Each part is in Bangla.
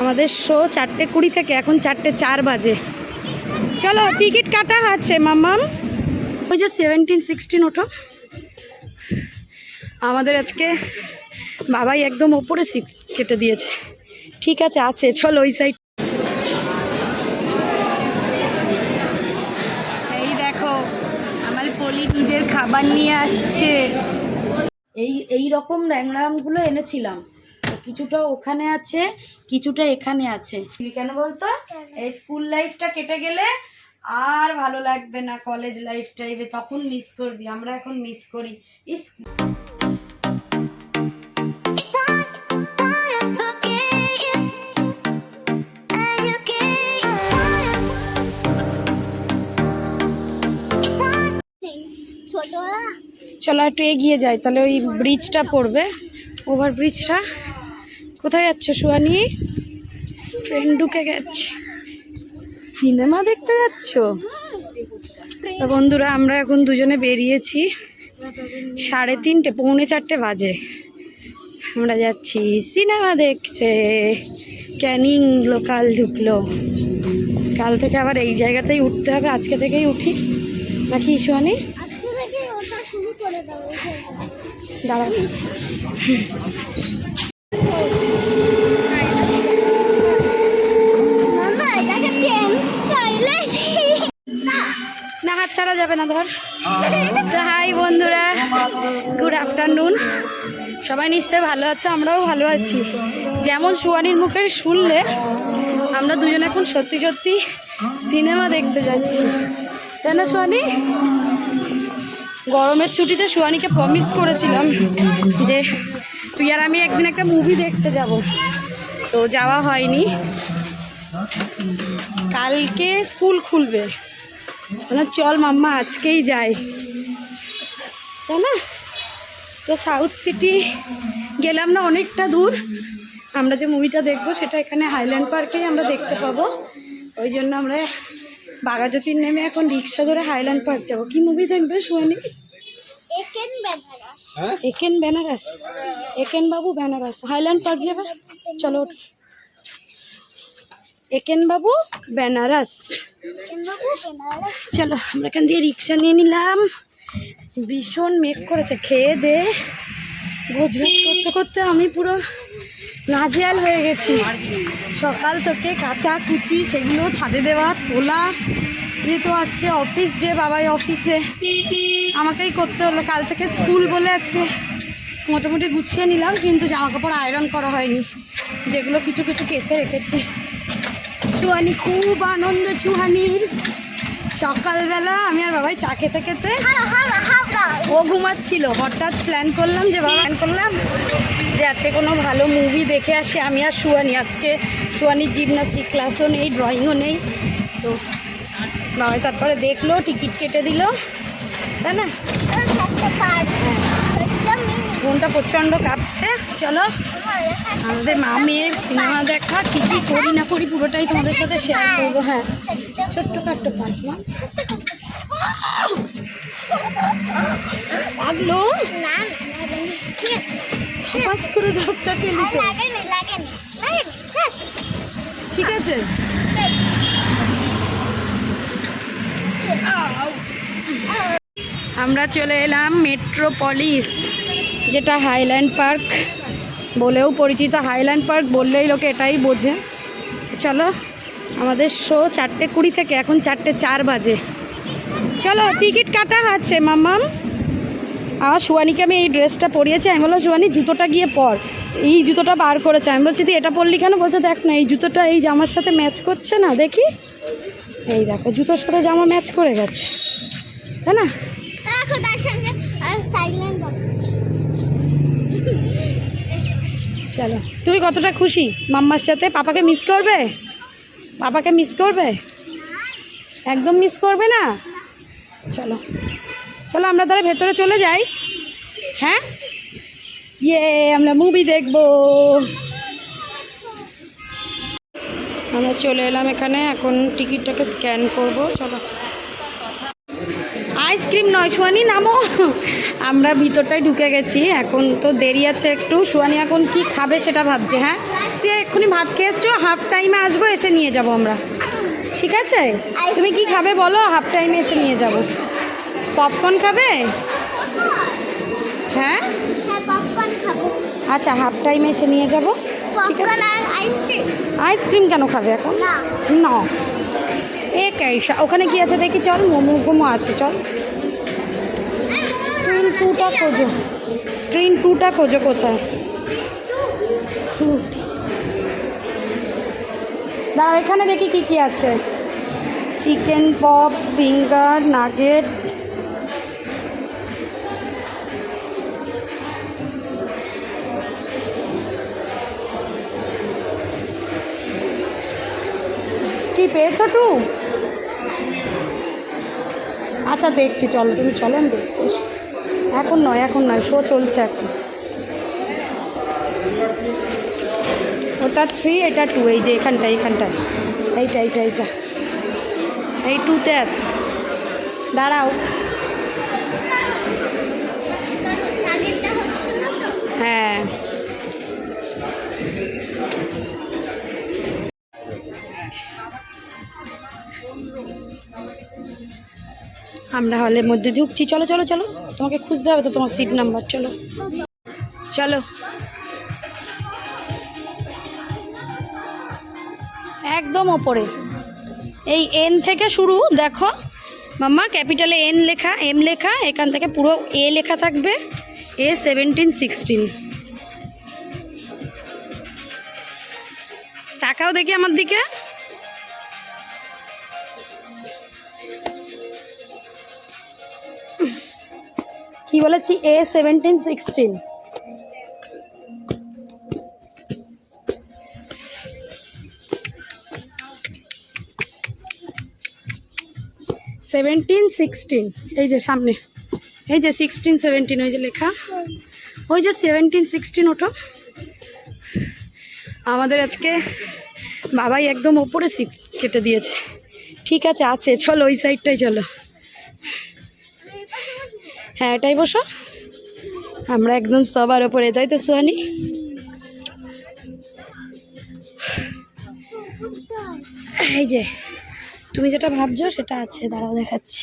আমাদের শো চারটে কুড়ি থেকে, এখন চারটে চার বাজে। চলো, টিকিট কাটা আছে, মাম্মাম। ওই যে সেভেন্টিন সিক্সটিন ওঠো। আমাদের আজকে বাবাই একদম ওপরে সিক্স কেটে দিয়েছে। ঠিক আছে আছে, চলো ওই সাইড এই দেখো, আমার নিজের খাবার নিয়ে আসছে। এই এই রকম র্যাংরামগুলো এনেছিলাম। কিছুটা ওখানে আছে কিছুটা এখানে আছে। কেন বলতো? এই স্কুল লাইফটা কেটে গেলে আর ভালো লাগবে না কলেজ লাইফ টাইপে তখন মিস করবি আমরা এখন মিস করি। ইস চলো একটু এগিয়ে যাই তাহলে ওই ব্রিজটা পড়বে। ওভার ব্রিজটা কোথায় যাচ্ছ সুয়ানি ট্রেন ঢুকে গেছে। সিনেমা দেখতে যাচ্ছ? তো বন্ধুরা আমরা এখন দুজনে বেরিয়েছি সাড়ে তিনটে পৌনে চারটে বাজে। আমরা যাচ্ছি সিনেমা দেখতে। ক্যানিং লোকাল ঢুকলো। কাল থেকে আবার এই জায়গাতেই উঠতে হবে আজকে থেকেই উঠি। নাকি সুয়ানি আজকে থেকে ওটা শুরু করে দাও এই জায়গাটা। দাঁড়া না হাই বন্ধুরা গুড আফটারনুন সবাই নিশ্চয়ই ভালো আছে, আমরাও ভালো আছি। যেমন সুয়ানির মুখে শুনলে, আমরা দুজনে এখন সত্যি সত্যি সিনেমা দেখতে যাচ্ছি। তাই না সুয়ানি? গরমের ছুটিতে সুয়ানিকে প্রমিস করেছিলাম যে তুই আর আমি একদিন একটা মুভি দেখতে যাব। তো যাওয়া হয়নি। কালকে স্কুল খুলবে। বললাম চল মাম্মা আজকেই যাই। তাই না? তো সাউথ সিটি গেলাম না অনেকটা দূর। আমরা যে মুভিটা দেখব সেটা এখানে হাইল্যান্ড পার্কেই আমরা দেখতে পাবো। ওই জন্য আমরা বাগাজতির নেমে এখন রিক্সা ধরে হাইল্যান্ড পার্ক যাব। কি মুভি দেখবে বেনারস। একেন বেনারস? একেন বাবু বেনারস। হাইল্যান্ড পার্ক যাবে? চলো ওঠো। একেন বাবু বেনারস। বেনারস। চলো আমরা এখান দিয়ে রিক্সা নিয়ে নিলাম। ভীষণ মেঘ করেছে খেয়ে দে। গোজগাজ করতে করতে আমি পুরো নাজেয়াল হয়ে গেছি। সকাল থেকে কাঁচা কুচি সেগুলো ছাদে দেওয়া তোলা। যেহেতু আজকে অফিস ডে বাবাই অফিসে আমাকেই করতে হলো কাল থেকে স্কুল বলে আজকে মোটামুটি গুছিয়ে নিলাম কিন্তু জামা কাপড় আয়রন করা হয়নি। যেগুলো কিছু কিছু কেচে রেখেছি। চুহানি খুব আনন্দ চুহানির। সকালবেলা আমি আর বাবাই চা খেতে খেতে ও ঘুমাচ্ছিল। হঠাৎ প্ল্যান করলাম যে বাবা প্ল্যান করলাম যে আজকে কোনো ভালো মুভি দেখে আসি। আমি আর সুয়ানি আজকে সুয়ানির জিমনাস্টিক ক্লাসও নেই ড্রয়িংও নেই। তো বাবাই তারপরে দেখল টিকিট কেটে দিল। তাই না? থাকতে ফোনটা প্রচণ্ড কাঁপছে। চলো। আমাদের মা মেয়ের সিনেমা দেখা, কী কী করি না করি পুরোটাই তোমাদের সাথে শেয়ার করব হ্যাঁ। ছোট্ট খাট্ট পার্ট মা লাগল করে ঠিক আছে। আমরা চলে এলাম মেট্রোপলিস, যেটা হাইল্যান্ড পার্ক। বলেও পরিচিত হাইল্যান্ড পার্ক বললেই লোকে এটাই বোঝে। চলো, আমাদের শো চারটে কুড়ি থেকে, এখন চারটে চার বাজে। চলো টিকিট কাটা আছে, মাম্মাম। আমার সুয়ানিকে আমি এই ড্রেসটা পরিয়েছি, আমি বললাম, সুয়ানি, জুতোটা গিয়ে পর। এই জুতোটা বার করেছে, আমি বলছি, তুই এটা পরলি কেন? বলছে, দেখ না, এই জুতোটা এই জামার সাথে ম্যাচ করছে না, দেখি। এই দেখো, জুতোর সাথে জামা ম্যাচ করে গেছে। তাই না দেখো তার সঙ্গে আর সাইলেন্ট চলো। তুমি কতটা খুশি? মাম্মার সাথে? পাপাকে মিস করবে? পাপাকে মিস করবে? একদম মিস করবে না? চলো। চলো, আমরা তাহলে ভেতরে চলে যাই। হ্যাঁ? ইয়ে আমরা মুভি দেখব। আমরা চলে এলাম এখানে। এখন টিকিটটাকে স্ক্যান করব। চলো। নয় সোয়ানি নামো। আমরা ভিতরটায় ঢুকে গেছি। এখন তো দেরি আছে একটু। সুয়ানি এখন কি খাবে সেটা ভাবছে হ্যাঁ? তুই এক্ষুনি ভাত খেয়ে এসছো হাফ টাইমে আসব এসে নিয়ে যাব আমরা। ঠিক আছে? তুমি কি খাবে বলো হাফ টাইমে এসে নিয়ে যাব। পপকর্ন খাবে? হ্যাঁ? হ্যাঁ আচ্ছা হাফ টাইমে এসে নিয়ে যাব। আইসক্রিম কেন খাবে এখন? না। এ ওখানে কি আছে দেখি চল মোমো ফোমো আছে চল। টুটা খোঁজো। স্ক্রিন টুটা খোঁজো কোথায়। দাঁড়াও, এখানে দেখি কি কি আছে। Chicken pops, finger, nuggets. কি পেয়েছ টু? আচ্ছা দেখছি, চলো, তুমি চলো, আমি দেখছি। এখন নয় এখন নয় শো চলছে এখন। ওটা থ্রি এটা টু এই যে এখানটা এখানটায় এইটা এইটা এইটা। এই টুতে আছে। দাঁড়াও। হ্যাঁ। আমরা হলের মধ্যে ঢুকছি চলো চলো চলো। তোমাকে খুঁজতে হবে তো তোমার সিট নাম্বার চলো। চলো। একদম ওপরে। এই এন থেকে শুরু, দেখো। মাম্মা, ক্যাপিটালে এন লেখা এম লেখা, এখান থেকে পুরো এ লেখা থাকবে। এ সেভেন্টিন সিক্সটিন তাকাও দেখি আমার দিকে। বলেছি এ সেভেন্টিন সিক্সটিন সেভেন্টিন সিক্সটিন এই যে সামনে। এই যে সিক্সটিন সেভেন্টিন ওই যে লেখা। ওই যে সেভেন্টিন সিক্সটিন ওটো আমাদের আজকে বাবাই একদম ওপরে সিট কেটে দিয়েছে। ঠিক আছে আছে। চলো ওই সাইডটাই চলো। হ্যাঁ এটাই বসো। আমরা একদম সবার ওপরে, তাই তো, সোহানি? এই যে, তুমি যেটা ভাবছ সেটা আছে, দাঁড়াও দেখাচ্ছি।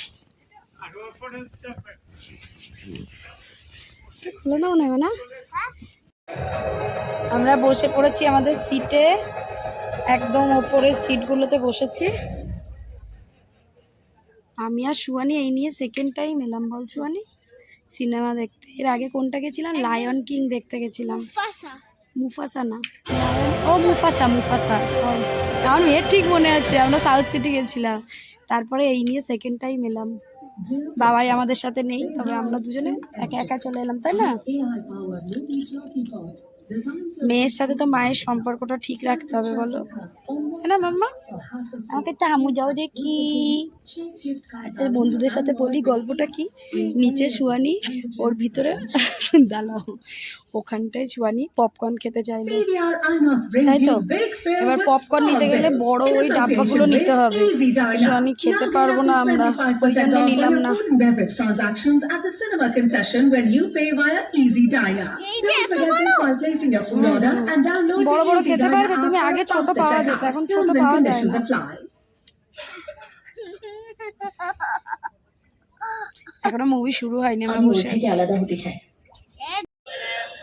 খুলে নেবে না আমরা বসে পড়েছি আমাদের সিটে, একদম ওপরের সিটগুলোতে বসেছি। আমি আর সুয়ানি এই নিয়ে সেকেন্ড টাইম এলাম, বল সুয়ানি সিনেমা দেখতে। এর আগে কোনটা গেছিলাম? লায়ন কিং দেখতে গেছিলাম। ফাসা মুফাসা না। ও মুফাসা মুফাসা সরি আমার মেয়ের ঠিক মনে আছে আমরা সাউথ সিটি গেছিলাম। তারপরে এই নিয়ে সেকেন্ড টাইম এলাম। বাবাই আমাদের সাথে নেই তবে আমরা দুজনে একা একা চলে এলাম তাই না? মেয়ের সাথে তো মায়ের সম্পর্কটা ঠিক রাখতে হবে, বলো। তাই না, মাম্মা? আমাকে চামু যাও যে কি। বন্ধুদের সাথে বলি, গল্পটা কি? নিচে শুয়ানি, ওর ভিতরে, দাঁড়াও। ওখানটায় জুয়ানি পপকর্ন খেতে চাইলো তাই তো? এবার পপকর্ন নিতে গেলে বড় ওই ডাব্বাগুলো নিতে হবে। জুয়ানি খেতে পারব না আমরা ওই নিলাম না। mm-hmm. বড় বড় খেতে পারবে তুমি আগে ছোট পাওয়া যেত এখন ছোট পাওয়া যায় না। এখনও মুভি শুরু হয়নি আমার মুশকিল আলাদা হতে চায়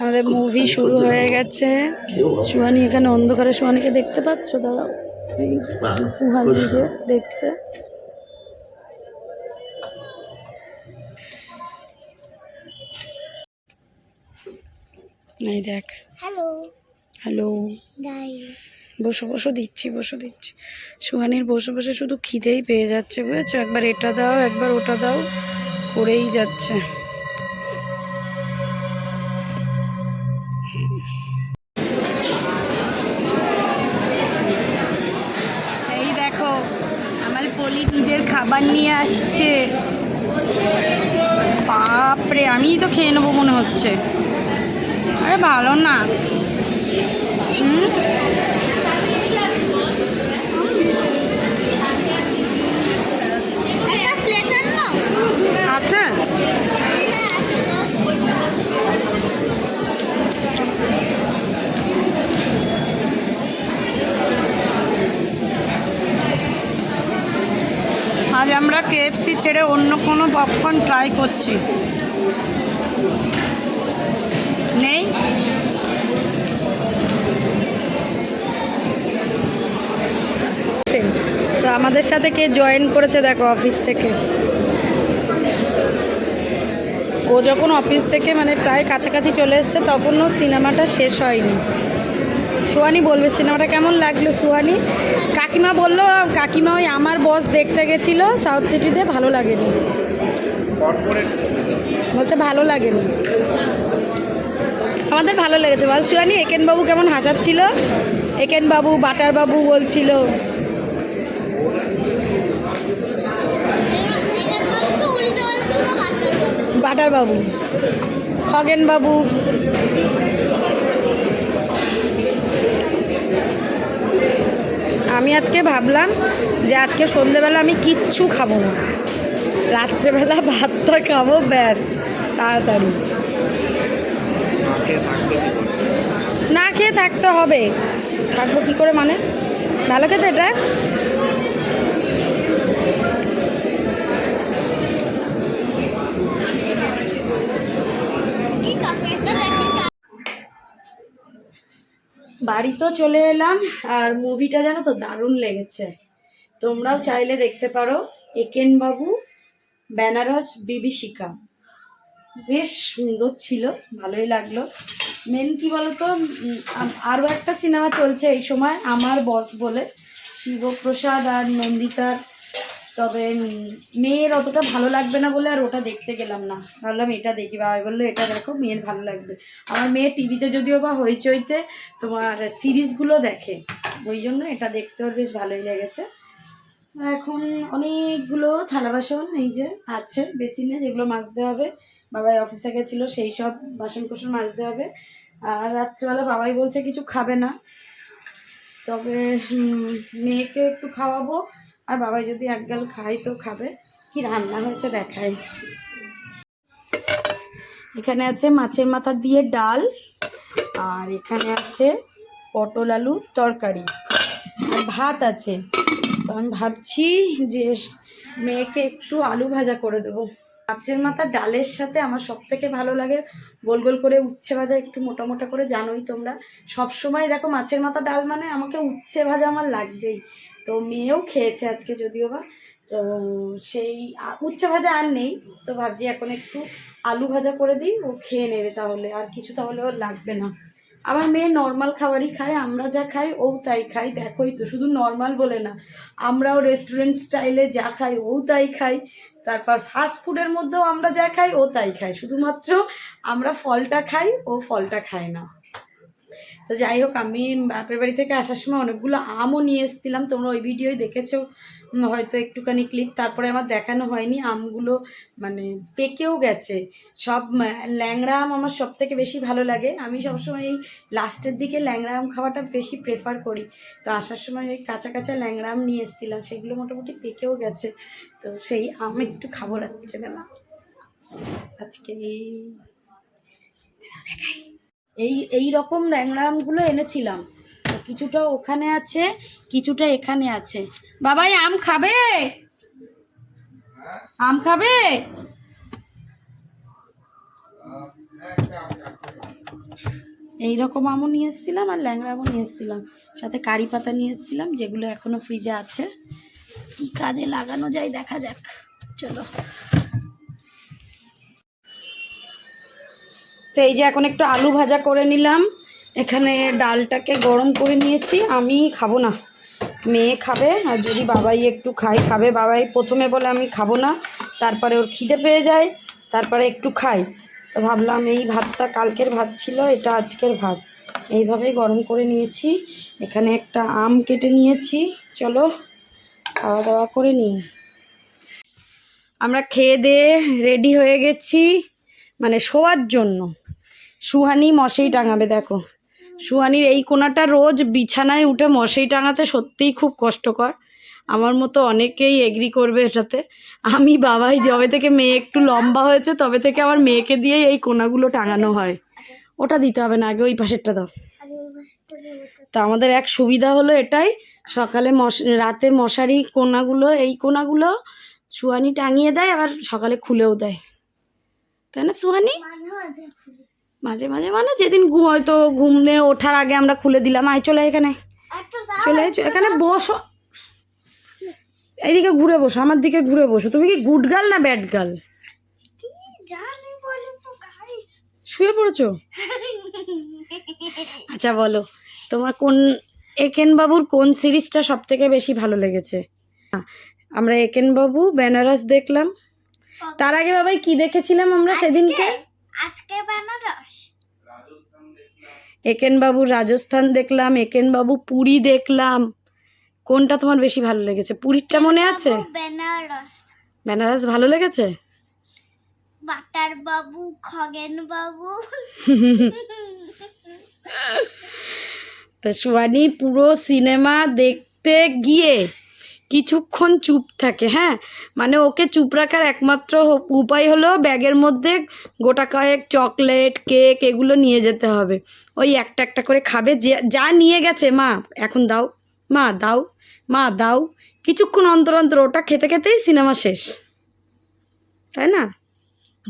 আমাদের মুভি শুরু হয়ে গেছে। সুহানি এখানে অন্ধকারে সুহানিকে দেখতে পাচ্ছ? দাঁড়াও। সুহানি যে দেখছে। এই দেখ। হ্যালো হ্যালো বসে বসো বসো দিচ্ছি বসে দিচ্ছি। সুহানির বসে বসে শুধু খিদেই পেয়ে যাচ্ছে বুঝেছ? একবার এটা দাও একবার ওটা দাও করেই যাচ্ছে। খাবার নিয়ে আসছে। বাপরে আমিই তো খেয়ে নেব মনে হচ্ছে। আরে ভালো না। হুম? আমরা কেএফসি ছেড়ে অন্য কোনো পপকর্ন ট্রাই করছি। নেই? তো আমাদের সাথে কে জয়েন করেছে দেখো অফিস থেকে? ও যখন অফিস থেকে মানে প্রায় কাছাকাছি চলে এসছে তখনও সিনেমাটা শেষ হয়নি। সুহানি বলবে সিনেমাটা কেমন লাগল সুহানি? কাকিমা বলল কাকিমা ওই আমার বস দেখতে গেছিল সাউথ সিটিতে ভালো লাগেনি। বলছে ভালো লাগেনি। আমাদের ভালো লেগেছে। বল সুহানি একেন বাবু কেমন হাসাচ্ছিল? একেন বাবু বাটার বাবু বলছিল বাটার বাবু খগেন বাবু আমি আজকে ভাবলাম যে আজকে সন্ধেবেলা আমি কিচ্ছু খাব না। রাত্রেবেলা ভাতটা খাব ব্যাস তাড়াতাড়ি। না খেয়ে থাকতে হবে। থাকব কী করে মানে? ভালো খেতে এটা? বাড়ি তো চলে এলাম, আর মুভিটা জানো তো দারুণ লেগেছে। তোমরাও চাইলে দেখতে পারো একেন বাবু বেনারস, বিভীষিকা। বেশ সুন্দর ছিল, ভালোই লাগল। মেন কি বলতো আরও একটা সিনেমা চলছে এই সময়, আমার বস বলে, শিবপ্রসাদ আর নন্দিতার তবে মেয়ের অতটা ভালো লাগবে না বলে আর ওটা দেখতে গেলাম না। ভাবলাম এটা দেখি, বাবাই বলল, এটা দেখো, মেয়ের ভালো লাগবে। আমার মেয়ে টিভিতে যদিও বা হইচইতে তোমার সিরিজগুলো দেখে, ওই জন্য এটা দেখতে ওর বেশ ভালোই লেগেছে। এখন অনেকগুলো থালা বাসন এই যে আছে, বেসিনে যেগুলো মাজতে হবে। বাবাই অফিসে গেছিল, সেই সব বাসন কোসন মাজতে হবে। আর রাত্রেবেলা বাবাই বলছে, কিছু খাবে না। তবে মেয়েকে একটু খাওয়াবো। আর বাবাই যদি এক গাল খাই তো খাবে। কি রান্না হয়েছে দেখাই। এখানে আছে মাছের মাথা দিয়ে ডাল, আর এখানে আছে পটল আলু তরকারি। আর ভাত আছে। তো আমি ভাবছি যে মেয়েকে একটু আলু ভাজা করে দেবো। মাছের মাথা, ডালের সাথে আমার সব থেকে ভালো লাগে। গোল গোল করে উচ্ছে ভাজা একটু মোটা মোটা করে, জানোই তোমরা। সব সময় দেখো মাছের মাথা, ডাল মানে আমাকে উচ্ছে ভাজা আমার লাগবেই। তো মেয়েও খেয়েছে আজকে যদিও বা। তো সেই উচ্ছে ভাজা আর নেই। তো ভাবছি এখন একটু আলু ভাজা করে দিই, ও খেয়ে নেবে তাহলে। আর কিছু তাহলে ওর লাগবে না। আমার মেয়ে নর্মাল খাবারই খায়, আমরা যা খাই, ও তাই খাই দেখোই তো, শুধু নর্মাল বলে না। আমরাও রেস্টুরেন্ট স্টাইলে যা খাই, ও তাই খাই তারপর ফাস্ট ফুডের মধ্যেও আমরা যা খাই, ও তাই খাই শুধুমাত্র আমরা ফলটা খাই, ও ফলটা খায় না। তো যাই হোক, আমি বাপের বাড়ি থেকে আসার সময় অনেকগুলো আমও নিয়ে এসেছিলাম। তোমরা ওই ভিডিওই দেখেছ। হয়তো একটুখানি ক্লিপ তারপরে আমার দেখানো হয়নি। আমগুলো মানে পেকেও গেছে। সব ল্যাংড়া আম আমার সব থেকে বেশি ভালো লাগে। আমি সবসময় এই লাস্টের দিকে ল্যাংড়া আম খাওয়াটা বেশি প্রেফার করি। তো আসার সময় ওই কাঁচা কাঁচা ল্যাংড়া আম নিয়ে এসেছিলাম। সেগুলো মোটামুটি পেকেও গেছে। তো সেই আম একটু খাব রাত্রেবেলা। আজকে এই এই এই রকম ল্যাংড়া আমগুলো এনেছিলাম কিছুটা ওখানে আছে, কিছুটা এখানে আছে। বাবাই, আম খাবে? আম খাবে? এই রকম আমও নিয়ে এসেছিলাম আর ল্যাংড়া আমও নিয়ে এসেছিলাম। সাথে কারি পাতা নিয়ে এসেছিলাম, যেগুলো এখনও ফ্রিজে আছে। কি কাজে লাগানো যায়, দেখা যাক। চলো। তো এই যে এখন একটু আলু ভাজা করে নিলাম। এখানে ডালটাকে গরম করে নিয়েছি। আমি খাব না। মেয়ে খাবে, আর যদি বাবাই একটু খাই খাবে। বাবাই প্রথমে বলে আমি খাব না। তারপরে ওর খিদে পেয়ে যায়, তারপরে একটু খাই তো ভাবলাম এই ভাতটা কালকের ভাত ছিল, এটা আজকের ভাত। এইভাবেই গরম করে নিয়েছি। এখানে একটা আম কেটে নিয়েছি। চলো খাওয়া দাওয়া করে নিই। আমরা খেয়ে দিয়ে রেডি হয়ে গেছি মানে শোয়ার জন্য। সুহানি মশাই টাঙাবে, দেখো। সুহানির এই কোনাটা রোজ বিছানায় উঠে মশাই টাঙাতে সত্যিই খুব কষ্টকর। আমার মতো অনেকেই এগ্রি করবে এটাতে। আমি বাবাই, যবে থেকে মেয়ে একটু লম্বা হয়েছে, তবে থেকে আমার মেয়েকে দিয়েই এই কোনাগুলো টাঙানো হয়। ওটা দিতে হবে না, আগে ওই পাশেরটা দাও। তো আমাদের এক সুবিধা হলো এটাই, সকালে মশ, রাতে মশারি কোনাগুলো, এই কোনাগুলো সুহানি টাঙিয়ে দেয়, আবার সকালে খুলেও দেয়। তাই না সুহানি? মাঝে মাঝে মানে যেদিন ঘুম হয়তো ঘুমনে ওঠার আগে আমরা খুলে দিলাম। আয় চলে এখানে। চলে এখানে বসো। এইদিকে ঘুরে বসো আমার দিকে ঘুরে বসো। তুমি কি গুড গার্ল না ব্যাড গার্ল শুয়ে পড়েছো? আচ্ছা বলো। তোমার কোন একেন বাবুর কোন সিরিজটা সব থেকে বেশি ভালো লেগেছে? আমরা একেন বাবু বেনারস দেখলাম। তার আগে বাবাই কি দেখেছিলাম আমরা সেদিনকে? আজকে বেনারস? একেন বাবু রাজস্থান দেখলাম একেন বাবু পুরী দেখলাম। কোনটা তোমার বেশি ভালো লেগেছে? পুরীরটা মনে আছে? বেনারস। বেনারস ভালো লেগেছে? বাটার বাবু খগেন বাবু তো সুয়ানি পুরো সিনেমা দেখতে গিয়ে কিছুক্ষণ চুপ থাকে হ্যাঁ? মানে ওকে চুপ রাখার একমাত্র উপায় হলো ব্যাগের মধ্যে গোটা কয়েক চকলেট, কেক এগুলো নিয়ে যেতে হবে। ওই একটা একটা করে খাবে, যে, যা নিয়ে গেছে, মা, এখন দাও, মা দাও মা, দাও। কিছুক্ষণ অন্তর অন্তর ওটা খেতে খেতেই সিনেমা শেষ। তাই না?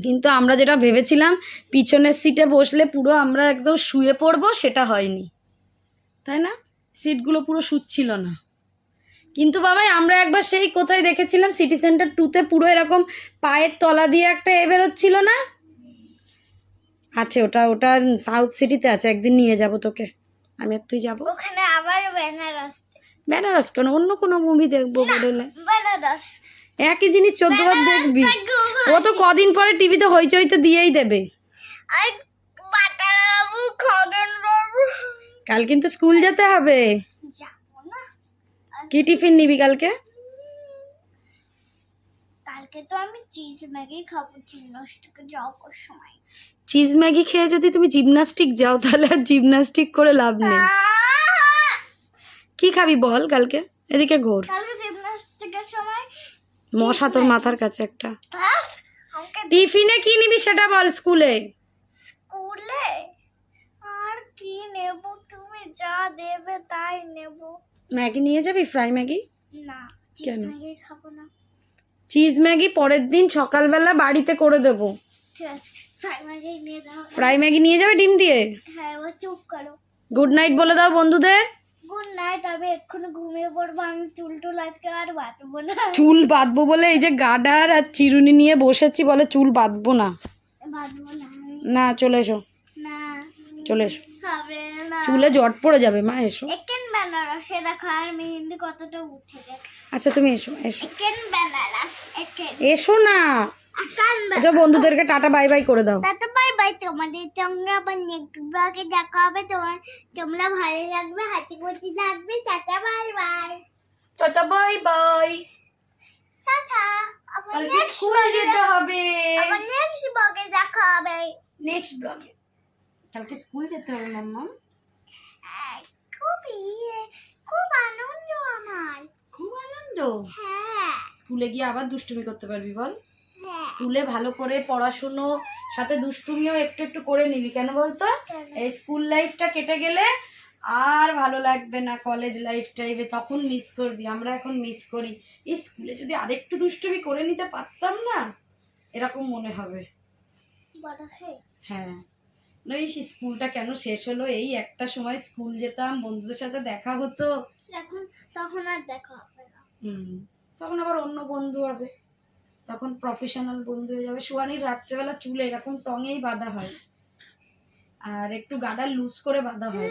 কিন্তু আমরা যেটা ভেবেছিলাম, পিছনের সিটে বসলে পুরো আমরা একদম শুয়ে পড়ব, সেটা হয়নি। তাই না? সিটগুলো পুরো শুচ্ছিল না। কিন্তু বাবাই আমরা একবার সেই কোথায় দেখেছিলাম? সিটি সেন্টার টুতে পুরো এরকম পায়ের তলা দিয়ে একটা এ বেরোচ্ছিল না? আছে ওটা ওটা সাউথ সিটিতে আছে একদিন নিয়ে যাব তোকে। আমি আর তুই যাব? ওখানে আবার বেনারস বেনারস কেন? অন্য কোনো মুভি দেখব বলে বেনারস একই জিনিস চোদ্দবার দেখবি। ও তো কদিন পরে টিভিতে হইচইতে দিয়েই দেবে। কাল কিন্তু স্কুল যেতে হবে। কি টিফিন নিবি কালকে? কালকে তো আমি চিজ ম্যাগি খাব জিমনাস্টিকে যাওয়ার সময়। চিজ ম্যাগি খেয়ে যদি তুমি জিমনাস্টিক যাও তাহলে আর জিমনাস্টিক করে লাভ নেই। কি খাবি বল কালকে? এদিকে ঘোর। কালকে জিমনাস্টিকের সময় মশা তোর মাথার কাছে একটা। টিফিনে কি নিবি সেটা বল স্কুলে? স্কুলে? আর কি নেব তুমি? যা দেবে তাই নেব। ম্যাগি নিয়ে যাবি? Fry Maggi? না কেন? খাব না। চিজ ম্যাগি পরের দিন সকালবেলা বাড়িতে করে দেবো। ফ্রাই ম্যাগি নিয়ে যাবে ডিম দিয়ে? হ্যাঁ চুপ করো। গুড নাইট বলে দাও বন্ধুদের। গুড নাইট আমি এক্ষুনি ঘুমিয়ে পড়ব আমি চুল টুল আজকে আর বাঁচবো না। চুল বাঁধবো বলে এই যে গাডার আর চিরুনি নিয়ে বসেছি বলে চুল বাঁধবো না। না। চলে এসো। না। চলে এসো। চুলে জট পড়ে যাবে মা এসো। বেনারসে দেখো আর মেহেন্দি কতটা উঠে গেছে। আচ্ছা তুমি এসো এসো। একেন বেনারস একেন। এসো না। আচ্ছা বন্ধুদেরকে টাটা বাই বাই করে দাও। তাতে বাই বাই। তোমাদের সঙ্গে আবার নেক্সট ব্লগে দেখা হবে। তোমার তোমরা ভালো লাগবে হাসি খুশি থাকবে tata bye bye. Tata bye bye. Tata. আবার নেক্সট যেতে হবে। আবার নেক্সট ব্লগে দেখা হবে। নেক্সট ব্লগে কালকে স্কুল যেতে হবে মাম্মা ইয়ে খুব আনন্দ আমার। খুব আনন্দ? হ্যাঁ। স্কুলে গিয়ে আবার দুষ্টুমি করতে পারবি বল। হ্যাঁ। স্কুলে ভালো করে পড়াশুনো সাথে দুষ্টুমিও একটু একটু করে নিবি। কেন বলতো? এই স্কুল লাইফটা কেটে গেলে আর ভালো লাগবে না। কলেজ লাইফ টাইপে তখন মিস করবি। আমরা এখন মিস করি। এই স্কুলে যদি আরেকটু দুষ্টুমি করে নিতে পারতাম না এরকম মনে হবে। হ্যাঁ। নইস স্কুলটা কেন শেষ হলো? এই একটা সময় স্কুল যেতাম বন্ধুদের সাথে দেখা হতো। এখন তখন আর দেখা হবে না। হুম তখন আবার অন্য বন্ধু হবে। তখন প্রফেশনাল বন্ধু হয়ে যাবে। সোয়ানির রাত্রেবেলা চুলে এরকম টঙেই বাঁধা হয়। আর একটু গাডা লুজ করে বাঁধা হয়।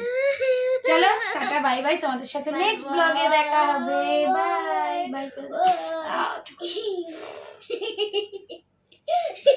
চলো টাটা বাই বাই তোমাদের সাথে নেক্সট ব্লগে দেখা হবে। বাই বাই করে।